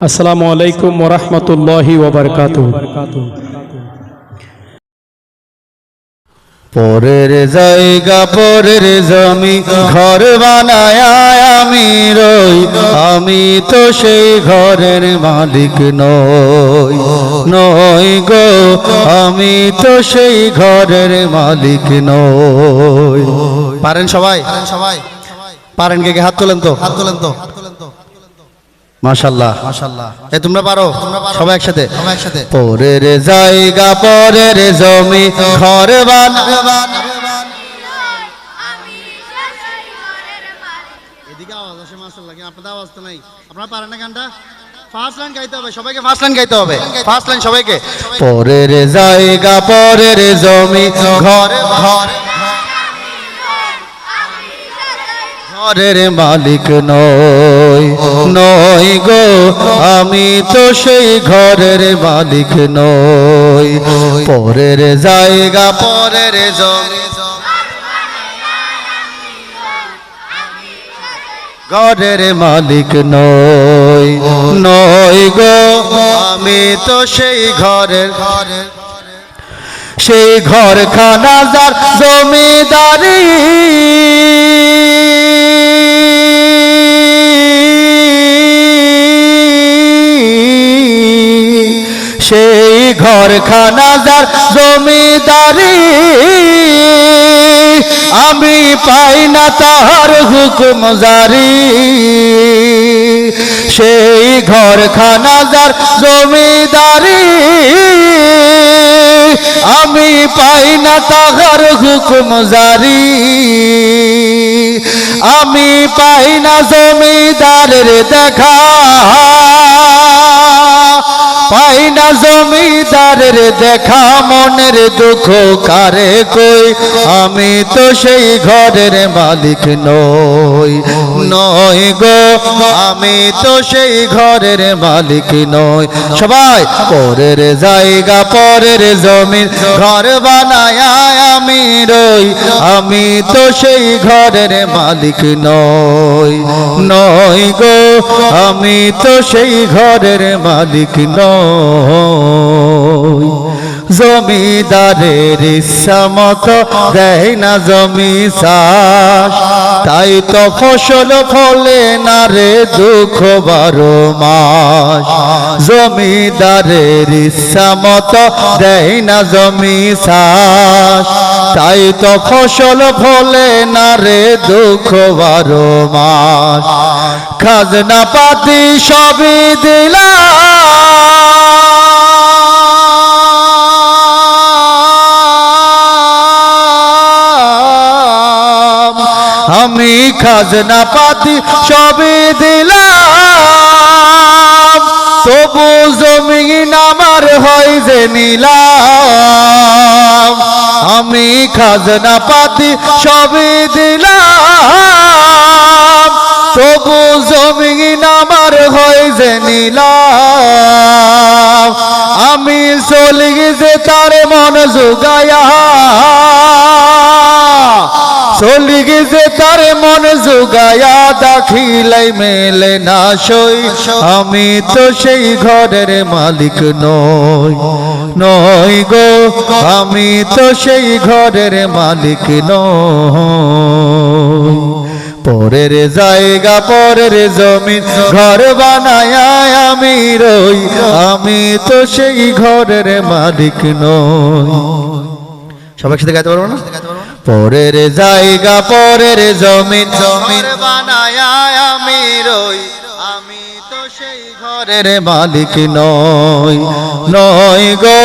আসসালামু আলাইকুম ওরহমতুল্লাহি ওবরকাত পরের জায়গা পরের জমি ঘর বানায় আমি রই। আমি তো সেই ঘরের মালিক নই নই গো। আমি তো সেই ঘরের মালিক নই। পারেন সবাই? সবাই? পারেন কে কে? হাত তোলেন তো। হাত তোলেন তো। মাশাল্লাহ মাশাল্লাহ এ তোমরা পারো? সবাই একসাথে? সবাই একসাথে। পরের জায়গা পরের জমি ঘর বানা এদিকে আওয়াজ আসে মাশাল্লাহ কি আপনাদের আওয়াজ তো নাই। আপনারা পারেন না গানটা? ফার্স্ট লাইন গাইতে হবে সবাইকে ফার্স্ট লাইন গাইতে হবে। ফার্স্ট লাইন সবাইকে। পরের জায়গা পরের জমি ঘর ঘর ঘরের মালিক নই নই গো, আমি তো সেই ঘরের মালিক নই। পরের জায়গা, পরের ঘরের মালিক নই নই গো, আমি তো সেই ঘরের ঘরের সেই ঘর খানা যার জমিদারি। ঘর খানা যার জমিদারি, আমি পাই না তাহার হুকুম সেই ঘর খানা যার জমিদারি, আমি পাই না তাহার হুকুম আমি পাই না জমিদারের দেখা পাই না জমিদারের দেখা, মনের দুঃখ কারে কই? আমি তো সেই ঘরের মালিক নই নই গো, আমি তো সেই ঘরের মালিক নই। সবাই, পরের জায়গা, পরের জমিন ঘর বানায় আমি রই আমি তো সেই ঘরের মালিক নই নই গো, আমি তো সেই ঘরের মালিক নই। জমিদারের ইচ্ছা মতো দেয় না জমি চাষ। তাই তো ফসল ফলে না রে দুঃখ বারো মাস। জমিদারের ইচ্ছা মতো দেয় না জমি চাষ। তাই তো ফসল ফলে না রে দুঃখ বারো মাস। খাজনা পাতি সবই দিলাম। আমি খাজনা পাতি সবই দিলাম। তবু জমিন আমার হয় যে নিলাম। আমি খাজনা পাতি সবই দিলাম। তবু জমিন আমার হয় যে নিলাম। আমি চলি যে তার মন জুগায়া। চলি যে তার মন জুগায়া, দাখিলাই মেলে না সই। আমি তো সেই ঘরের মালিক নই নই গো, আমি তো সেই ঘরের মালিক নই। পরের জায়গা, পরের জমিন, ঘর বানায় আমি রই, আমি তো সেই ঘরের মালিক নই। সবাই সাথে গাইতে পারব না? পরের জায়গা পরের জমিন জমিন। বানায় আমি রই আমি তো সেই ঘরের মালিক নই। নয় গো